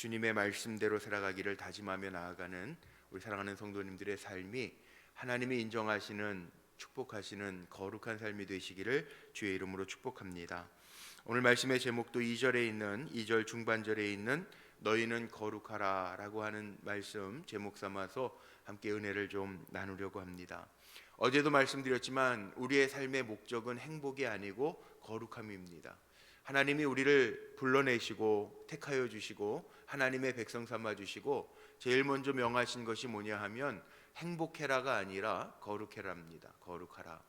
주님의 말씀대로 살아가기를 다짐하며 나아가는 우리 사랑하는 성도님들의 삶이 하나님이 인정하시는 축복하시는 거룩한 삶이 되시기를 주의 이름으로 축복합니다. 오늘 말씀의 제목도 2절에 있는 2절 중반절에 있는 너희는 거룩하라라고 하는 말씀 제목 삼아서 함께 은혜를 좀 나누려고 합니다. 어제도 말씀드렸지만 우리의 삶의 목적은 행복이 아니고 거룩함입니다. 하나님이 우리를 불러내시고 택하여 주시고 하나님의 백성 삼아 주시고 제일 먼저 명하신 것이 뭐냐 하면 행복해라가 아니라 거룩해라입니다. 거룩하라.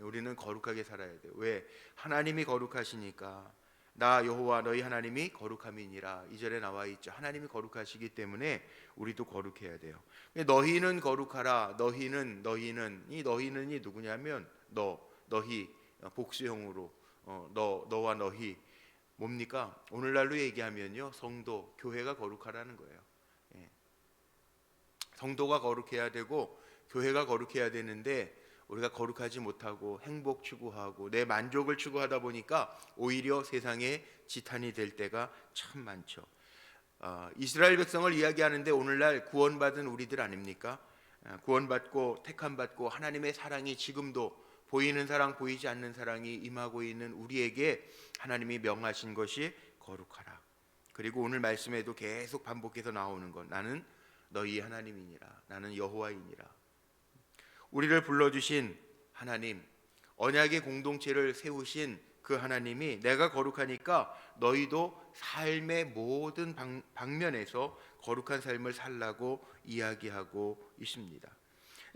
우리는 거룩하게 살아야 돼요. 왜? 하나님이 거룩하시니까 나 여호와 너희 하나님이 거룩함이니라. 이 절에 나와 있죠. 하나님이 거룩하시기 때문에 우리도 거룩해야 돼요. 너희는 거룩하라. 너희는 너희는 이 너희는이 누구냐면 너 너희 복수형으로 어, 너 너와 너희 뭡니까? 오늘날로 얘기하면요. 성도 교회가 거룩하라는 거예요. 예. 성도가 거룩해야 되고 교회가 거룩해야 되는데 우리가 거룩하지 못하고 행복 추구하고 내 만족을 추구하다 보니까 오히려 세상에 지탄이 될 때가 참 많죠. 어, 이스라엘 백성을 이야기하는데 오늘날 구원받은 우리들 아닙니까? 어, 구원받고 택함 받고 하나님의 사랑이 지금도 보이는 사랑 보이지 않는 사랑이 임하고 있는 우리에게 하나님이 명하신 것이 거룩하라. 그리고 오늘 말씀에도 계속 반복해서 나오는 것 나는 너희 하나님이니라. 나는 여호와이니라. 우리를 불러 주신 하나님, 언약의 공동체를 세우신 그 하나님이 내가 거룩하니까 너희도 삶의 모든 방, 방면에서 거룩한 삶을 살라고 이야기하고 있습니다.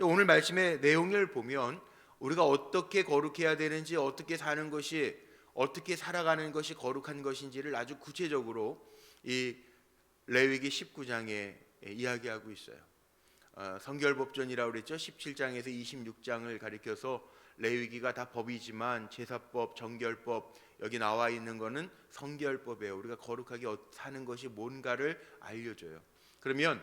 오늘 말씀의 내용을 보면 우리가 어떻게 거룩해야 되는지 어떻게 사는 것이 어떻게 살아가는 것이 거룩한 것인지를 아주 구체적으로 이 레위기 19장에 이야기하고 있어요. 어, 성결법전이라고 그랬죠. 17장에서 26장을 가리켜서 레위기가 다 법이지만 제사법, 정결법 여기 나와 있는 거는 성결법이에요. 우리가 거룩하게 어, 사는 것이 뭔가를 알려줘요. 그러면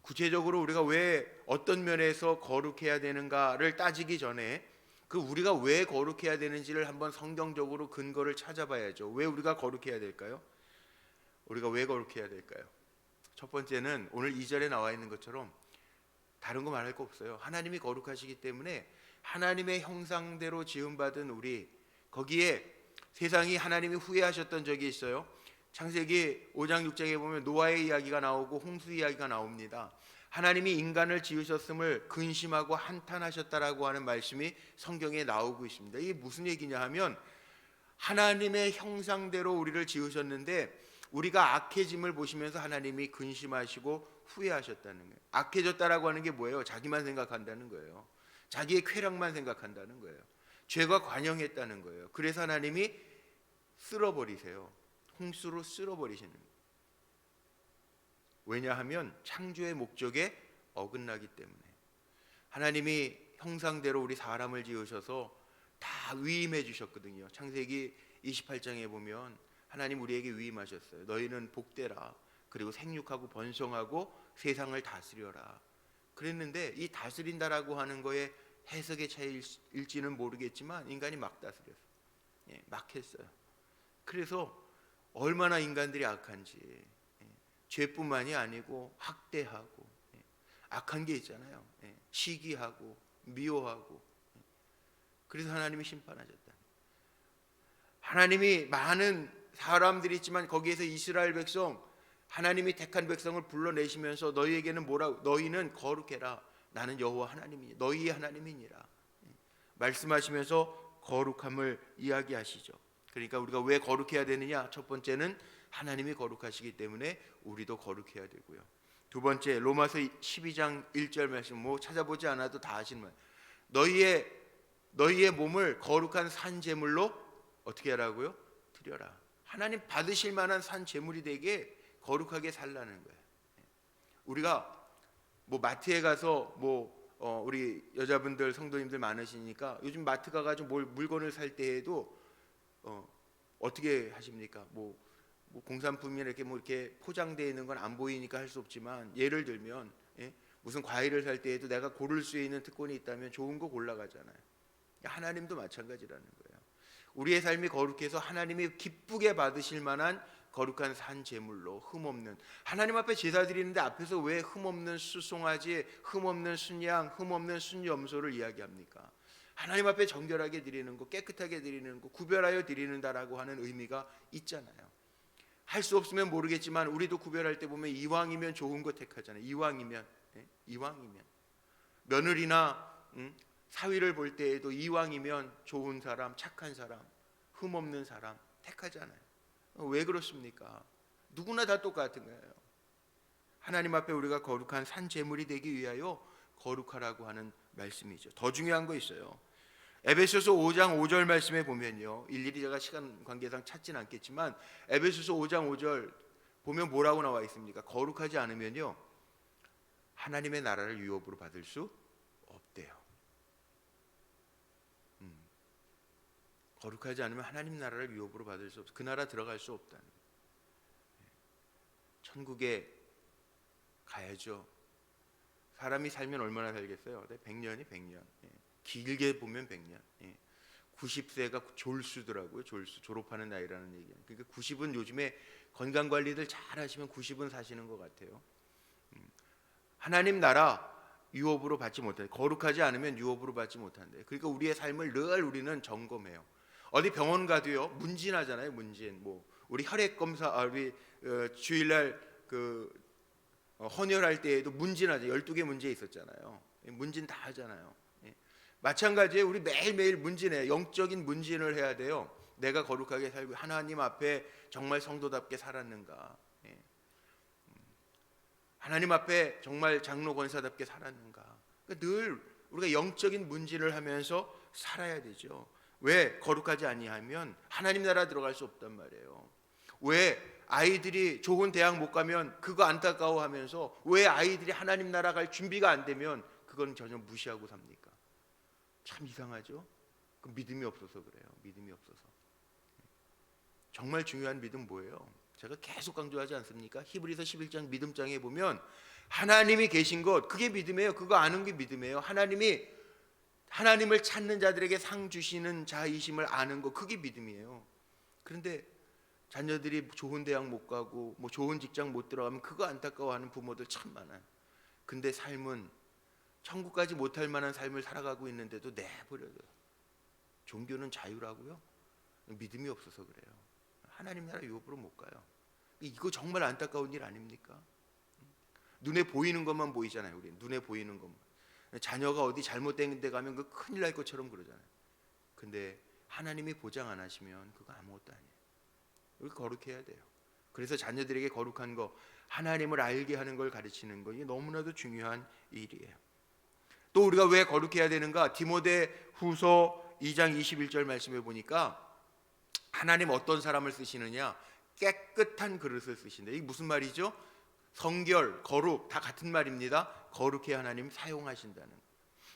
구체적으로 우리가 왜 어떤 면에서 거룩해야 되는가를 따지기 전에 그 우리가 왜 거룩해야 되는지를 한번 성경적으로 근거를 찾아봐야죠. 왜 우리가 거룩해야 될까요? 우리가 왜 거룩해야 될까요? 첫 번째는 오늘 2절에 나와 있는 것처럼 다른 거 말할 거 없어요. 하나님이 거룩하시기 때문에 하나님의 형상대로 지음받은 우리 거기에 세상이 하나님이 후회하셨던 적이 있어요. 창세기 5장 6장에 보면 노아의 이야기가 나오고 홍수 이야기가 나옵니다. 하나님이 인간을 지으셨음을 근심하고 한탄하셨다라고 하는 말씀이 성경에 나오고 있습니다. 이게 무슨 얘기냐 하면 하나님의 형상대로 우리를 지으셨는데 우리가 악해짐을 보시면서 하나님이 근심하시고 후회하셨다는 거예요. 악해졌다라고 하는 게 뭐예요? 자기만 생각한다는 거예요. 자기의 쾌락만 생각한다는 거예요. 죄가 관영했다는 거예요. 그래서 하나님이 쓸어버리세요. 홍수로 쓸어버리시는. 왜냐하면 창조의 목적에 어긋나기 때문에 하나님이 형상대로 우리 사람을 지으셔서 다 위임해 주셨거든요. 창세기 28장에 보면 하나님 우리에게 위임하셨어요. 너희는 복되라. 그리고 생육하고 번성하고 세상을 다스려라. 그랬는데 이 다스린다라고 하는 거에 해석의 차이일지는 모르겠지만 인간이 막 다스렸어. 예, 막 했어요. 그래서 얼마나 인간들이 악한지 예, 죄뿐만이 아니고 학대하고 예, 악한 게 있잖아요. 예, 시기하고 미워하고 예. 그래서 하나님이 심판하셨다. 하나님이 많은 사람들이 있지만 거기에서 이스라엘 백성 하나님이 택한 백성을 불러내시면서 너희에게는 뭐라 너희는 거룩해라 나는 여호와 하나님이니 너희의 하나님이니라 말씀하시면서 거룩함을 이야기하시죠. 그러니까 우리가 왜 거룩해야 되느냐? 첫 번째는 하나님이 거룩하시기 때문에 우리도 거룩해야 되고요. 두 번째 로마서 12장 1절 말씀 뭐 찾아보지 않아도 다 아시는 말. 너희의 너희의 몸을 거룩한 산 제물로 어떻게 하라고요? 드려라. 하나님 받으실 만한 산 제물이 되게 거룩하게 살라는 거예요. 우리가 뭐 마트에 가서 뭐 어, 우리 여자분들 성도님들 많으시니까 요즘 마트 가가지고 뭘 물건을 살 때에도 어, 어떻게 하십니까? 뭐, 뭐 공산품이 이렇게 뭐 이렇게 포장되어 있는 건 안 보이니까 할 수 없지만 예를 들면 예? 무슨 과일을 살 때에도 내가 고를 수 있는 특권이 있다면 좋은 거 골라가잖아요. 하나님도 마찬가지라는 거예요. 우리의 삶이 거룩해서 하나님이 기쁘게 받으실 만한 거룩한 산 제물로 흠없는 하나님 앞에 제사 드리는데 앞에서 왜 흠없는 수송아지, 흠없는 순양, 흠없는 순염소를 이야기합니까? 하나님 앞에 정결하게 드리는 거, 깨끗하게 드리는 거, 구별하여 드리는다라고 하는 의미가 있잖아요. 할 수 없으면 모르겠지만 우리도 구별할 때 보면 이왕이면 좋은 거 택하잖아요. 이왕이면 예? 이왕이면 며느리나 음? 사위를 볼 때에도 이왕이면 좋은 사람, 착한 사람, 흠 없는 사람 택하잖아요. 왜 그렇습니까? 누구나 다 똑같은 거예요. 하나님 앞에 우리가 거룩한 산 제물이 되기 위하여 거룩하라고 하는 말씀이죠. 더 중요한 거 있어요. 에베소서 5장 5절 말씀에 보면요. 일일이 제가 시간 관계상 찾진 않겠지만 에베소서 5장 5절 보면 뭐라고 나와 있습니까? 거룩하지 않으면요. 하나님의 나라를 유업으로 받을 수 없대요. 음. 거룩하지 않으면 하나님 나라를 유업으로 받을 수 없어. 그 나라 들어갈 수 없다는. 거예요. 천국에 가야죠. 사람이 살면 얼마나 살겠어요? 네, 100년이 100년. 예. 길게 보면 100년. 예. 90세가 졸수더라고요. 졸수 졸업하는 나이라는 얘기예요. 그러니까 90은 요즘에 건강 관리들 잘 하시면 90은 사시는 것 같아요. 음. 하나님 나라 유업으로 받지 못해. 거룩하지 않으면 유업으로 받지 못한대. 그러니까 우리의 삶을 늘 우리는 점검해요. 어디 병원 가도요. 문진하잖아요. 문진. 뭐 우리 혈액 검사 아, 우리 어, 주일날 그 어, 헌혈할 때에도 문진하죠. 12개 문제 있었잖아요. 예, 문진 다 하잖아요. 예. 마찬가지에 우리 매일매일 문진해. 영적인 문진을 해야 돼요. 내가 거룩하게 살고 하나님 앞에 정말 성도답게 살았는가? 예. 음. 하나님 앞에 정말 장로 권사답게 살았는가? 그러니까 늘 우리가 영적인 문진을 하면서 살아야 되죠. 왜 거룩하지 아니하면 하나님 나라 들어갈 수 없단 말이에요. 왜 아이들이 좋은 대학 못 가면 그거 안타까워하면서 왜 아이들이 하나님 나라 갈 준비가 안 되면 그건 전혀 무시하고 삽니까? 참 이상하죠. 그 믿음이 없어서 그래요. 믿음이 없어서. 정말 중요한 믿음 뭐예요? 제가 계속 강조하지 않습니까? 히브리서 11장 믿음장에 보면 하나님이 계신 것 그게 믿음이에요. 그거 아는 게 믿음이에요. 하나님이 하나님을 찾는 자들에게 상 주시는 자이심을 아는 거 그게 믿음이에요. 그런데 자녀들이 좋은 대학 못 가고 뭐 좋은 직장 못 들어가면 그거 안타까워하는 부모들 참 많아요. 근데 삶은 천국까지 못할 만한 삶을 살아가고 있는데도 내버려둬. 종교는 자유라고요? 믿음이 없어서 그래요. 하나님 나라 유업으로 못 가요. 이거 정말 안타까운 일 아닙니까? 눈에 보이는 것만 보이잖아요. 우리 눈에 보이는 것만. 자녀가 어디 잘못된 데 가면 그 큰일 날 것처럼 그러잖아요. 근데 하나님이 보장 안 하시면 그거 아무것도 아니에요. 우리 거룩해야 돼요. 그래서 자녀들에게 거룩한 거 하나님을 알게 하는 걸 가르치는 거 이게 너무나도 중요한 일이에요. 또 우리가 왜 거룩해야 되는가? 디모데 후서 2장 21절 말씀에 보니까 하나님 어떤 사람을 쓰시느냐? 깨끗한 그릇을 쓰신다. 이게 무슨 말이죠? 성결, 거룩 다 같은 말입니다. 거룩해 하나님 사용하신다는.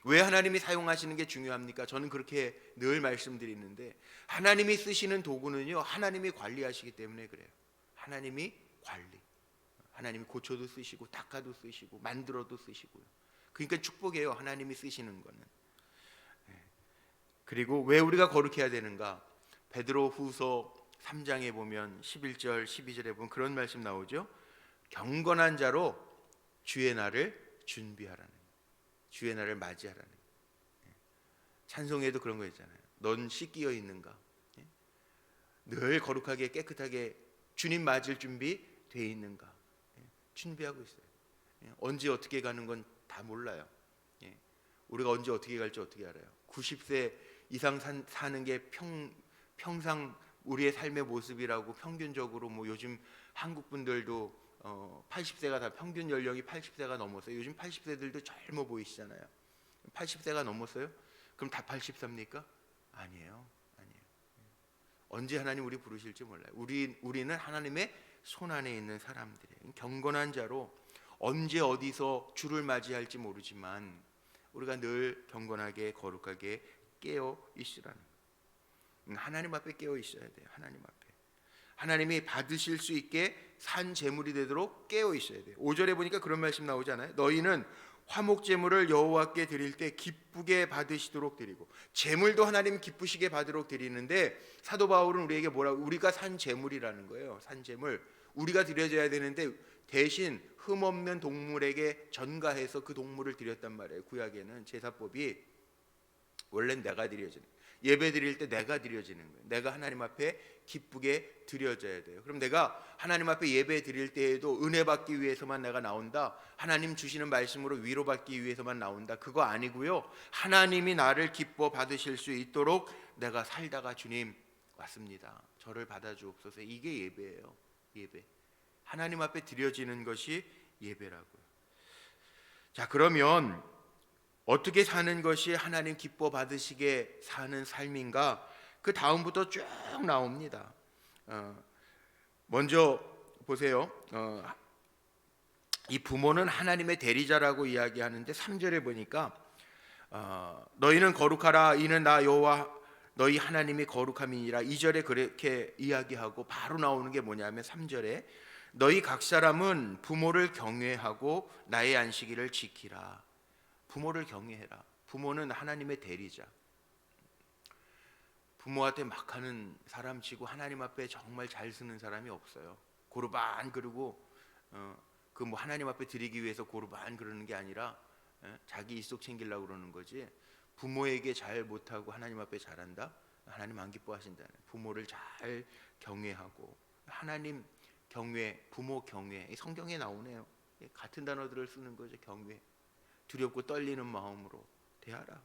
왜 하나님이 사용하시는 게 중요합니까? 저는 그렇게 늘 말씀드리는데 하나님이 쓰시는 도구는요. 하나님이 관리하시기 때문에 그래요. 하나님이 관리. 하나님이 고쳐도 쓰시고 닦아도 쓰시고 만들어도 쓰시고요. 그러니까 축복이에요. 하나님이 쓰시는 거는. 예. 그리고 왜 우리가 거룩해야 되는가? 베드로 후서 3장에 보면 11절, 12절에 보면 그런 말씀 나오죠. 경건한 자로 주의 날을 준비하라는 주의 날을 맞이하라는 예. 찬송에도 그런 거 있잖아요. 넌 씻기어 있는가? 예. 늘 거룩하게 깨끗하게 주님 맞을 준비 돼 있는가? 예. 준비하고 있어요. 언제 어떻게 가는 건 다 몰라요. 우리가 언제 어떻게 갈지 어떻게 알아요? 90세 이상 산, 사는 게 평, 평상 우리의 삶의 모습이라고 평균적으로 뭐 요즘 한국 분들도 어, 80세가 다 평균 연령이 80세가 넘었어요. 요즘 80세들도 젊어 보이시잖아요. 80세가 넘었어요? 그럼 다 84입니까? 아니에요. 아니에요. 언제 하나님 우리 부르실지 몰라요. 우리 우리는 하나님의 손 안에 있는 사람들이에요. 경건한 자로 언제 어디서 주를 맞이할지 모르지만 우리가 늘 경건하게 거룩하게 깨어 있으라는 하나님 앞에 깨어 있어야 돼요. 하나님 앞에. 하나님이 받으실 수 있게 산 제물이 되도록 깨어 있어야 돼요. 5절에 보니까 그런 말씀 나오잖아요. 너희는 화목 제물을 여호와께 드릴 때 기쁘게 받으시도록 드리고 제물도 하나님 기쁘시게 받도록 드리는데 사도 바울은 우리에게 뭐라고 우리가 산 제물이라는 거예요. 산 제물 우리가 드려져야 되는데 대신 흠 없는 동물에게 전가해서 그 동물을 드렸단 말이에요. 구약에는 제사법이 원래는 내가 드려지는 예배 드릴 때 내가 드려지는 거예요. 내가 하나님 앞에 기쁘게 드려져야 돼요. 그럼 내가 하나님 앞에 예배 드릴 때에도 은혜 받기 위해서만 내가 나온다. 하나님 주시는 말씀으로 위로 받기 위해서만 나온다. 그거 아니고요. 하나님이 나를 기뻐 받으실 수 있도록 내가 살다가 주님 왔습니다. 저를 받아 주옵소서. 이게 예배예요. 예배. 하나님 앞에 드려지는 것이 예배라고요. 자, 그러면 어떻게 사는 것이 하나님 기뻐 받으시게 사는 삶인가? 그 다음부터 쭉 나옵니다. 어, 먼저 보세요. 어, 이 부모는 하나님의 대리자라고 이야기하는데 3절에 보니까 어, 너희는 거룩하라 이는 나 여호와 너희 하나님이 거룩함이니라 2절에 그렇게 이야기하고 바로 나오는 게 뭐냐면 3절에 너희 각 사람은 부모를 경외하고 나의 안식일을 지키라. 부모를 경외해라. 부모는 하나님의 대리자. 부모한테 막 하는 사람 치고 하나님 앞에 정말 잘 쓰는 사람이 없어요. 고르반 그러고 어, 그 뭐 하나님 앞에 드리기 위해서 고르반 그러는 게 아니라 예? 자기 일속 챙기려고 그러는 거지. 부모에게 잘 못하고 하나님 앞에 잘한다. 하나님 안 기뻐하신다는. 부모를 잘 경외하고 하나님 경외, 부모 경외. 이 성경에 나오네요. 예, 같은 단어들을 쓰는 거죠. 경외. 두렵고 떨리는 마음으로 대하라.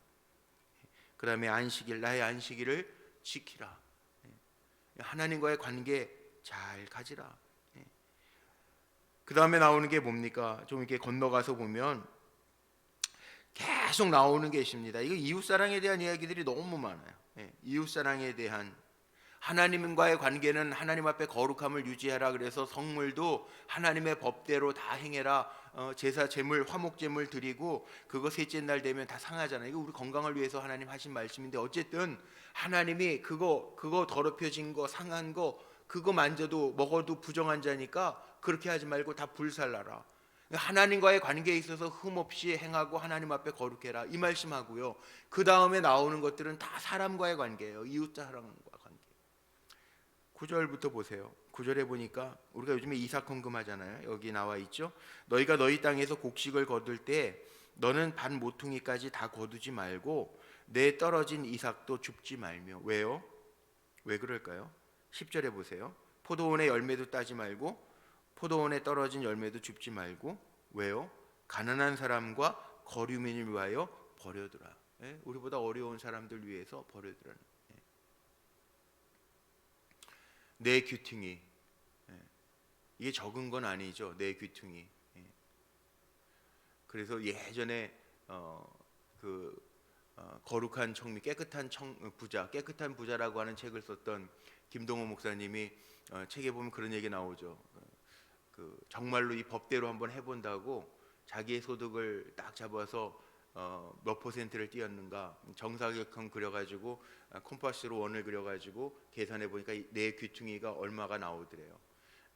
그 다음에 안식일, 나의 안식일을 지키라. 예. 하나님과의 관계 잘 가지라. 그 다음에 나오는 게 뭡니까? 좀 이렇게 건너가서 보면 계속 나오는 게 있습니다. 이거 이웃사랑에 대한 이야기들이 너무 많아요. 예. 이웃사랑에 대한 하나님과의 관계는 하나님 앞에 거룩함을 유지하라 그래서 성물도 하나님의 법대로 다 행해라 어, 제사 제물 화목 제물 드리고 그거 셋째 날 되면 다 상하잖아요. 이거 우리 건강을 위해서 하나님 하신 말씀인데 어쨌든 하나님이 그거 그거 더럽혀진 거 상한 거 그거 만져도 먹어도 부정한 자니까 그렇게 하지 말고 다 불살라라. 하나님과의 관계에 있어서 흠없이 행하고 하나님 앞에 거룩해라. 이 말씀하고요. 그 다음에 나오는 것들은 다 사람과의 관계예요. 이웃 사랑과 9절부터 보세요. 9절에 보니까 우리가 요즘에 이삭 헌금 하잖아요. 여기 나와 있죠. 너희가 너희 땅에서 곡식을 거둘 때 너는 반 모퉁이까지 다 거두지 말고 내 떨어진 이삭도 줍지 말며 왜요? 왜 그럴까요? 10절에 보세요. 포도원의 열매도 따지 말고 포도원에 떨어진 열매도 줍지 말고 왜요? 가난한 사람과 거류민을 위하여 버려두라. 예? 우리보다 어려운 사람들 위해서 버려두라는 내 귀퉁이 예. 이게 적은 건 아니죠 내 귀퉁이 예. 그래서 예전에 어, 그 어, 거룩한 청미 깨끗한 청 부자 깨끗한 부자라고 하는 책을 썼던 김동호 목사님이 어, 책에 보면 그런 얘기 나오죠 그 정말로 이 법대로 한번 해본다고 자기의 소득을 딱 잡아서 어, 몇 퍼센트를 띄었는가 정사각형 그려가지고 아, 콤파스로 원을 그려가지고 계산해 보니까 이내 귀퉁이가 얼마가 나오더래요.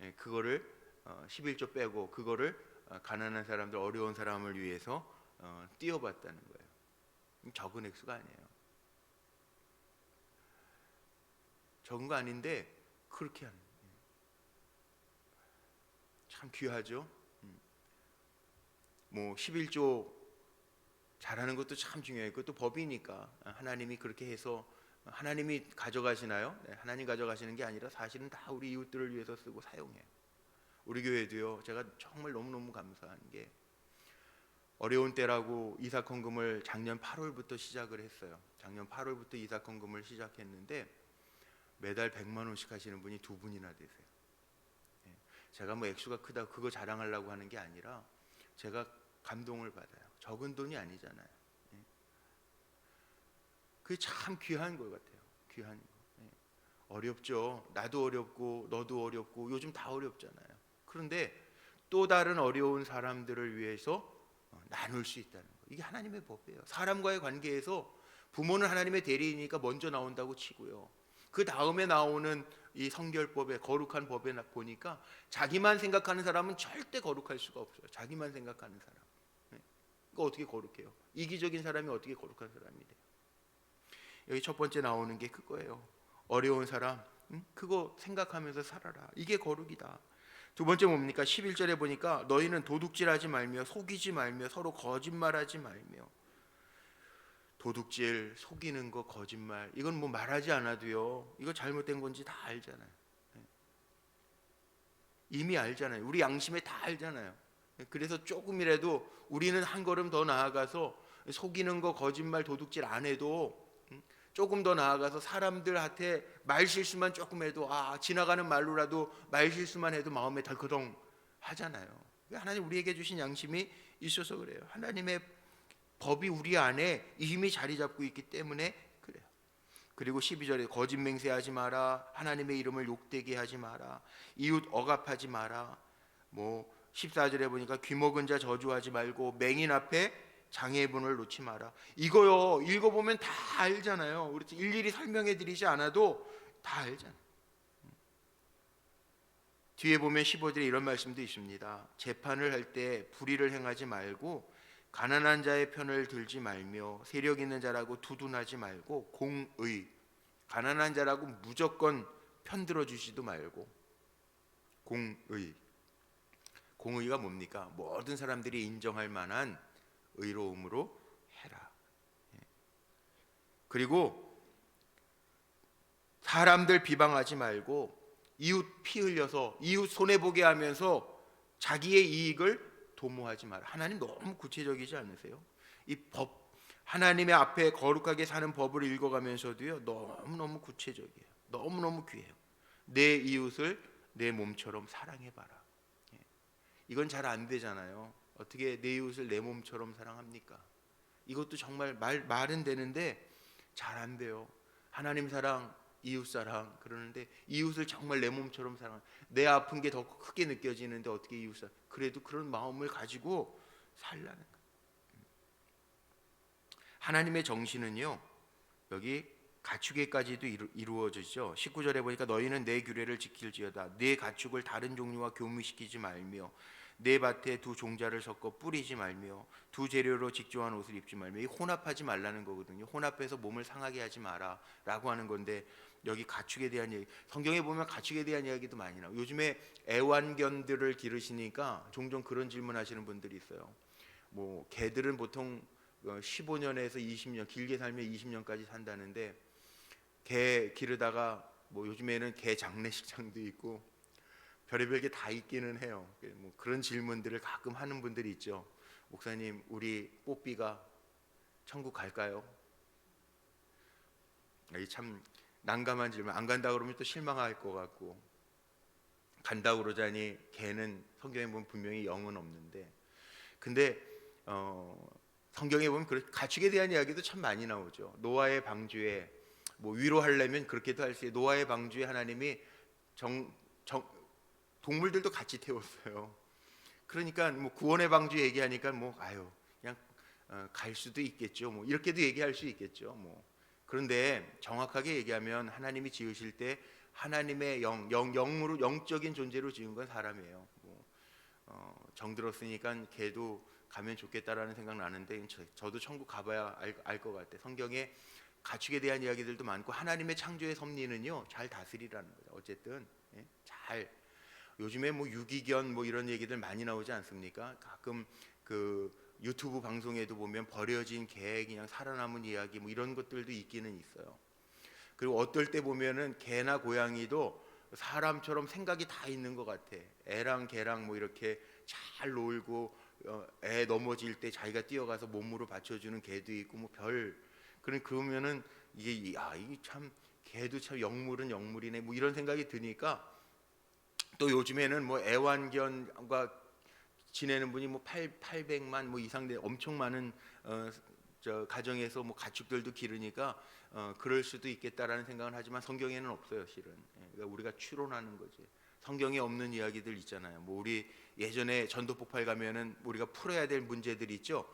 예, 그거를 어, 11조 빼고 그거를 어, 가난한 사람들 어려운 사람을 위해서 어, 띄어봤다는 거예요. 적은 액수가 아니에요. 적은 거 아닌데 그렇게 하는 거예요. 참 귀하죠. 음. 뭐 11조 잘하는 것도 참 중요해요. 그것도 법이니까 하나님이 그렇게 해서 하나님이 가져가시나요? 네, 하나님 가져가시는 게 아니라 사실은 다 우리 이웃들을 위해서 쓰고 사용해요. 우리 교회도요. 제가 정말 너무너무 감사한 게 어려운 때라고 이삭 헌금을 작년 8월부터 시작을 했어요. 작년 8월부터 이삭 헌금을 시작했는데 매달 100만 원씩 하시는 분이 두 분이나 되세요. 예, 제가 뭐 액수가 크다 그거 자랑하려고 하는 게 아니라 제가 감동을 받아요. 적은 돈이 아니잖아요. 예. 그게 참 귀한 것 같아요. 귀한 거. 예. 어렵죠. 나도 어렵고 너도 어렵고 요즘 다 어렵잖아요. 그런데 또 다른 어려운 사람들을 위해서 어, 나눌 수 있다는 거. 이게 하나님의 법이에요. 사람과의 관계에서 부모는 하나님의 대리이니까 먼저 나온다고 치고요. 그 다음에 나오는 이 성결법에 거룩한 법에 나- 보니까 자기만 생각하는 사람은 절대 거룩할 수가 없어요. 자기만 생각하는 사람. 네. 그 어떻게 거룩해요? 이기적인 사람이 어떻게 거룩한 사람이 돼요? 여기 첫 번째 나오는 게 그거예요. 어려운 사람, 응? 그거 생각하면서 살아라. 이게 거룩이다. 두 번째 뭡니까? 11절에 보니까 너희는 도둑질하지 말며 속이지 말며 서로 거짓말하지 말며 도둑질, 속이는 거, 거짓말 이건 뭐 말하지 않아도요. 이거 잘못된 건지 다 알잖아요. 예. 이미 알잖아요. 우리 양심에 다 알잖아요. 예, 그래서 조금이라도 우리는 한 걸음 더 나아가서 속이는 거, 거짓말, 도둑질 안 해도 음, 조금 더 나아가서 사람들한테 말 실수만 조금 해도 아 지나가는 말로라도 말 실수만 해도 마음에 덜커덩 하잖아요. 하나님 우리에게 주신 양심이 있어서 그래요. 하나님의 법이 우리 안에 이미 자리 잡고 있기 때문에 그래요. 그리고 12절에 거짓 맹세하지 마라. 하나님의 이름을 욕되게 하지 마라. 이웃 억압하지 마라. 뭐 14절에 보니까 귀먹은 자 저주하지 말고 맹인 앞에 장애분을 놓지 마라. 이거요. 읽어 보면 다 알잖아요. 우리 일일이 설명해 드리지 않아도 다 알잖아요. 뒤에 보면 15절에 이런 말씀도 있습니다. 재판을 할 때 불의를 행하지 말고 가난한 자의 편을 들지 말며 세력 있는 자라고 두둔하지 말고 공의 가난한 자라고 무조건 편들어 주지도 말고 공의 공의가 뭡니까? 모든 사람들이 인정할 만한 의로움으로 해라. 예. 그리고 사람들 비방하지 말고 이웃 피 흘려서 이웃 손해 보게 하면서 자기의 이익을 도모하지 마라. 하나님 너무 구체적이지 않으세요? 이 법 하나님의 앞에 거룩하게 사는 법을 읽어가면서도요 너무 너무 구체적이에요. 너무 너무 귀해요. 내 이웃을 내 몸처럼 사랑해봐라. 예. 이건 잘 안 되잖아요. 어떻게 내 이웃을 내 몸처럼 사랑합니까? 이것도 정말 말 말은 되는데 잘 안 돼요. 하나님 사랑, 이웃 사랑 그러는데 이웃을 정말 내 몸처럼 사랑. 내 아픈 게 더 크게 느껴지는데 어떻게 이웃 사랑? 그래도 그런 마음을 가지고 살라는 거. 하나님의 정신은요. 여기 가축에까지도 이루, 이루어지죠. 19절에 보니까 너희는 내 규례를 지킬지어다. 내 가축을 다른 종류와 교미시키지 말며 내 밭에 두 종자를 섞어 뿌리지 말며 두 재료로 직조한 옷을 입지 말며 이 혼합하지 말라는 거거든요. 혼합해서 몸을 상하게 하지 마라라고 하는 건데 여기 가축에 대한 얘기 성경에 보면 가축에 대한 이야기도 많이 나와요. 요즘에 애완견들을 기르시니까 종종 그런 질문하시는 분들이 있어요. 뭐 개들은 보통 15년에서 20년 길게 살면 20년까지 산다는데 개 기르다가 뭐 요즘에는 개 장례식장도 있고 별의별 게 다 있기는 해요. 뭐 그런 질문들을 가끔 하는 분들이 있죠. 목사님, 우리 뽀삐가 천국 갈까요? 이참 난감한 질문. 안 간다 그러면 또 실망할 것 같고 간다 그러자니 개는 성경에 보면 분명히 영은 없는데 근데 어, 성경에 보면 가축에 대한 이야기도 참 많이 나오죠. 노아의 방주에 뭐 위로하려면 그렇게도 할 수 있어요. 노아의 방주에 하나님이 정, 정 동물들도 같이 태웠어요. 그러니까 뭐 구원의 방주 얘기하니까 뭐 아유 그냥 어, 갈 수도 있겠죠. 뭐 이렇게도 얘기할 수 있겠죠. 뭐 그런데 정확하게 얘기하면 하나님이 지으실 때 하나님의 영, 영 영으로 영적인 존재로 지은 건 사람이에요. 뭐, 어, 정 들었으니까 개도 가면 좋겠다라는 생각 나는데 저, 도 천국 가봐야 알 것 같아. 성경에 가축에 대한 이야기들도 많고 하나님의 창조의 섭리는요 잘 다스리라는 거죠. 어쨌든 예? 잘 요즘에 뭐 유기견 뭐 이런 얘기들 많이 나오지 않습니까? 가끔 그 유튜브 방송에도 보면 버려진 개 그냥 살아남은 이야기 뭐 이런 것들도 있기는 있어요. 그리고 어떨 때 보면은 개나 고양이도 사람처럼 생각이 다 있는 것 같아. 애랑 개랑 뭐 이렇게 잘 놀고 어, 애 넘어질 때 자기가 뛰어가서 몸으로 받쳐주는 개도 있고 뭐 별 그런 그러면은 이게 아 이게 참 개도 참 영물은 영물이네. 뭐 이런 생각이 드니까 또 요즘에는 뭐 애완견과 지내는 분이 뭐 8, 800만 뭐 이상 돼 엄청 많은 어, 저 가정에서 뭐 가축들도 기르니까 어, 그럴 수도 있겠다라는 생각은 하지만 성경에는 없어요 실은. 예, 그러니까 우리가 추론하는 거지. 성경에 없는 이야기들 있잖아요. 뭐 우리 예전에 전도 폭발 가면은 우리가 풀어야 될 문제들이 있죠? 어,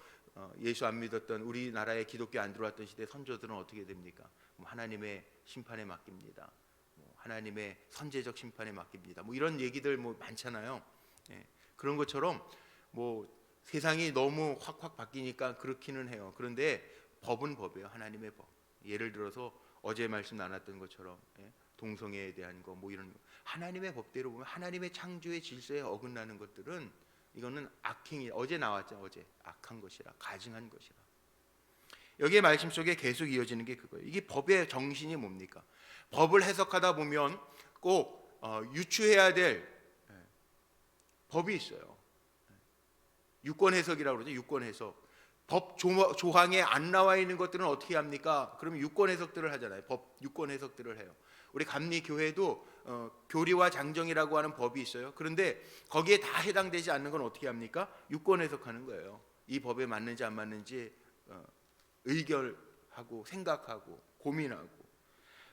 예수 안 믿었던 우리나라에 기독교 안 들어왔던 시대 선조들은 어떻게 됩니까 뭐 하나님의 심판에 맡깁니다 뭐 하나님의 선제적 심판에 맡깁니다 뭐 이런 얘기들 뭐 많잖아요 예. 그런 것처럼 뭐 세상이 너무 확확 바뀌니까 그렇기는 해요. 그런데 법은 법이에요. 하나님의 법. 예를 들어서 어제 말씀 나눴던 것처럼 예, 동성애에 대한 거 뭐 이런 거. 하나님의 법대로 보면 하나님의 창조의 질서에 어긋나는 것들은 이거는 악행이 어제 나왔죠. 어제 악한 것이라 가증한 것이라. 여기에 말씀 속에 계속 이어지는 게 그거예요. 이게 법의 정신이 뭡니까? 법을 해석하다 보면 꼭 어, 유추해야 될 예, 법이 있어요. 유권 해석이라고 그러죠. 유권 해석. 법 조, 조항에 안 나와 있는 것들은 어떻게 합니까? 그러면 유권 해석들을 하잖아요. 법 유권 해석들을 해요. 우리 감리 교회도 어, 교리와 장정이라고 하는 법이 있어요. 그런데 거기에 다 해당되지 않는 건 어떻게 합니까? 유권 해석하는 거예요. 이 법에 맞는지 안 맞는지 어, 의결하고 생각하고 고민하고.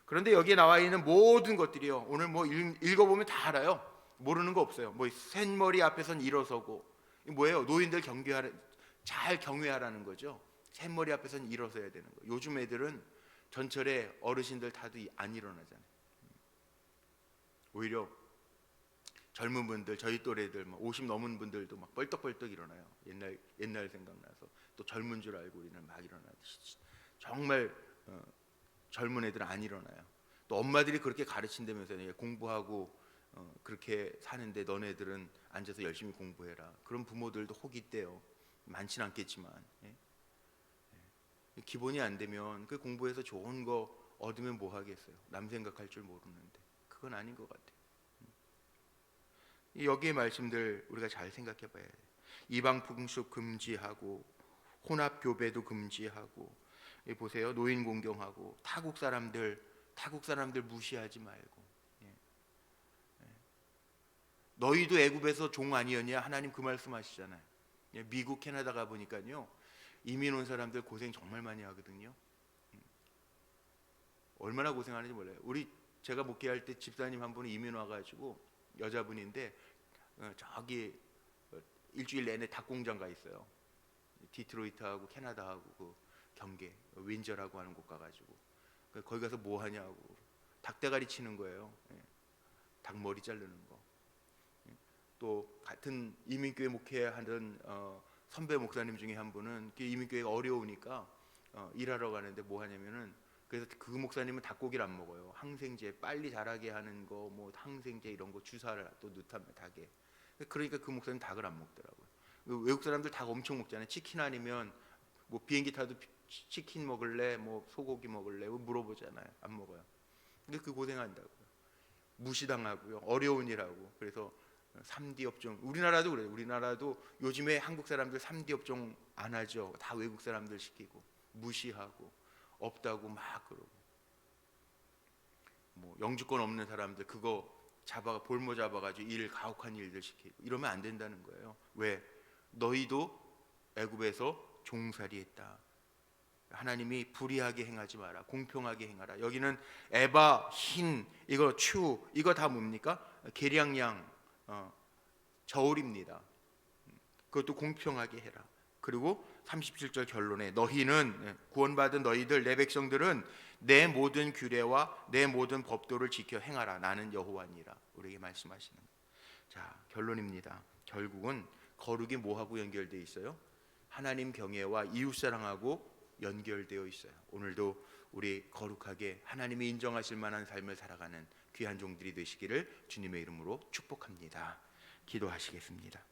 그런데 여기에 나와 있는 모든 것들이요. 오늘 뭐 읽, 읽어보면 다 알아요. 모르는 거 없어요. 뭐 샌머리 앞에선 일어서고 이 뭐예요? 노인들 경계하라 잘 경외하라는 거죠. 샘머리 앞에서는 일어서야 되는 거. 요즘 애들은 전철에 어르신들 타도 이- 안 일어나잖아요. 오히려 젊은 분들, 저희 또래들, 막 50 넘은 분들도 막 벌떡벌떡 일어나요. 옛날 옛날 생각나서 또 젊은 줄 알고 우리는 막 일어나듯이 정말 어, 젊은 애들은 안 일어나요. 또 엄마들이 그렇게 가르친다면서요. 공부하고 어, 그렇게 사는데 너네들은 앉아서 열심히 공부해라. 그런 부모들도 혹 있대요. 많지는 않겠지만 예? 예. 기본이 안 되면 그 공부해서 좋은 거 얻으면 뭐 하겠어요. 남 생각할 줄 모르는데 그건 아닌 것 같아요. 음. 이 여기의 말씀들 우리가 잘 생각해 봐야 돼요. 이방 풍습 금지하고 혼합 교배도 금지하고 이 보세요. 노인 공경하고 타국 사람들 타국 사람들 무시하지 말고 예. 예. 너희도 애굽에서 종 아니었냐 하나님 그 말씀하시잖아요. 예, 미국 캐나다 가 보니까요 이민 온 사람들 고생 정말 많이 하거든요. 음. 얼마나 고생하는지 몰라요. 우리 제가 목회할 때 집사님 한 분이 이민 와가지고 여자분인데 어, 저기 어, 일주일 내내 닭 공장 가 있어요. 디트로이트하고 캐나다하고 그 경계 윈저라고 하는 곳 가가지고 그 거기 가서 뭐 하냐고 닭대가리 치는 거예요. 예. 닭 머리 자르는 거. 예. 또 같은 이민교회 목회하던 어, 선배 목사님 중에 한 분은 그 이민교회가 어려우니까 어, 일하러 가는데 뭐 하냐면은 그래서 그 목사님은 닭고기를 안 먹어요. 항생제 빨리 자라게 하는 거 뭐 항생제 이런 거 주사를 또 넣다면 닭에. 그러니까 그 목사님 닭을 안 먹더라고요. 그 외국 사람들 닭 엄청 먹잖아요. 치킨 아니면 뭐 비행기 타도 피- 치킨 먹을래, 뭐 소고기 먹을래 뭐 물어보잖아요. 안 먹어요. 근데 그 고생한다고요. 무시당하고요. 어려운 일하고. 그래서 3D 업종 우리나라도 그래요. 우리나라도 요즘에 한국 사람들 3D 업종 안 하죠. 다 외국 사람들 시키고 무시하고 없다고 막 그러고 뭐 영주권 없는 사람들 그거 잡아가 볼모 잡아가지고 일 가혹한 일들 시키고 이러면 안 된다는 거예요. 왜 너희도 애굽에서 종살이했다. 하나님이 불의하게 행하지 마라. 공평하게 행하라. 여기는 에바, 흰, 이거 추, 이거 다 뭡니까? 계량양, 어, 저울입니다. 그것도 공평하게 해라. 그리고 37절 결론에 너희는 예, 구원받은 너희들 내 백성들은 내 모든 규례와 내 모든 법도를 지켜 행하라. 나는 여호와니라. 우리에게 말씀하시는. 자, 결론입니다. 결국은 거룩이 뭐하고 연결돼 있어요? 하나님 경외와 이웃 사랑하고 연결되어 있어요. 오늘도 우리 거룩하게 하나님이 인정하실 만한 삶을 살아가는 귀한 종들이 되시기를 주님의 이름으로 축복합니다. 기도하시겠습니다.